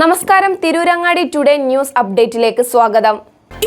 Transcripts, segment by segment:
നമസ്കാരം. Tirurangadi today news അപ്ഡേറ്റിലേക്ക് സ്വാഗതം.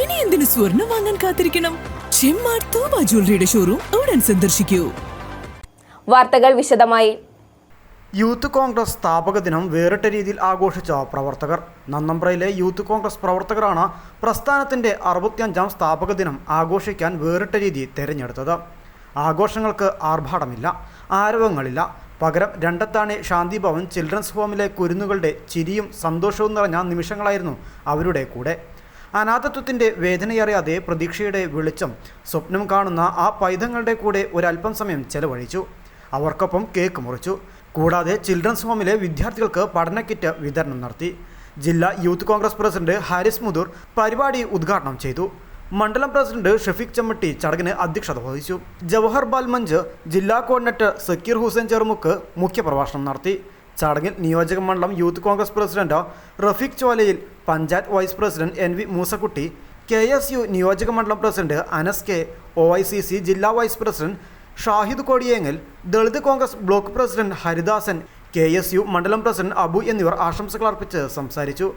ഇനി എന്തിനു സ്വർണം വാങ്ങാൻ കാത്തിരിക്കണം? ചെമ്മാർ തോമ ജ്വല്ലറിയുടെ ഷോറൂം ഉടൻ സന്ദർശിക്കൂ. വാർത്തകൾ വിശദമായി. യൂത്ത് കോൺഗ്രസ് സ്ഥാപക ദിനം വേറിട്ട രീതിയിൽ ആഘോഷിച്ച പ്രവർത്തകർ. നന്നമ്പ്രയിലെ യൂത്ത് കോൺഗ്രസ് പ്രവർത്തകരാണ് പ്രസ്ഥാനത്തിന്റെ അറുപത്തിയഞ്ചാം സ്ഥാപക ദിനം ആഘോഷിക്കാൻ വേറിട്ട രീതി തിരഞ്ഞെടുത്തത്. ആഘോഷങ്ങൾക്ക് ആർഭാടമില്ല ആരവങ്ങളില്ല പകരം രണ്ടത്താണി ശാന്തി ഭവൻ ചിൽഡ്രൻസ് ഹോമിലെ കുരുന്നുകളുടെ ചിരിയും സന്തോഷവും നിറഞ്ഞ നിമിഷങ്ങളായിരുന്നു അവരുടെ കൂടെ. അനാഥത്വത്തിന്റെ വേദനയറിയാതെ പ്രതീക്ഷയുടെ വെളിച്ചം സ്വപ്നം കാണുന്ന ആ പൈതങ്ങളുടെ കൂടെ ഒരല്പം സമയം ചെലവഴിച്ചു. അവർക്കൊപ്പം കേക്ക് മുറിച്ചു. കൂടാതെ ചിൽഡ്രൻസ് ഹോമിലെ വിദ്യാർത്ഥികൾക്ക് പഠന കിറ്റ് വിതരണം നടത്തി. ജില്ലാ യൂത്ത് കോൺഗ്രസ് പ്രസിഡന്റ് ഹാരിസ് മുതൂർ പരിപാടി ഉദ്ഘാടനം ചെയ്തു. മണ്ഡലം പ്രസിഡന്റ് ഷഫീഖ് ചമ്മട്ടി ചടങ്ങിന് അധ്യക്ഷത വഹിച്ചു. ജവഹർ ബാൽ മഞ്ച് ജില്ലാ കോർഡിനേറ്റർ സക്കീർ ഹുസൈൻ ചെറുമുക്ക് മുഖ്യപ്രഭാഷണം നടത്തി. ചടങ്ങിൽ നിയോജക മണ്ഡലം youth Congress president Rafeeq Cholayil panchayat vice president N V Moosakutty K S U നിയോജക മണ്ഡലം president Anas K O I C C ജില്ലാ vice president Shahid Kodiyengal Dalit Congress block president Haridasan K S U മണ്ഡലം president Abu എന്നിവർ ആശംസകൾ അർപ്പിച്ച് സംസാരിച്ചു.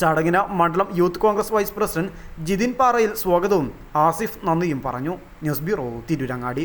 ചടങ്ങിന് മണ്ഡലം youth Congress vice president Jithin Parayil സ്വാഗതവും ആസിഫ് നന്ദിയും പറഞ്ഞു. News bureau Tirurangadi.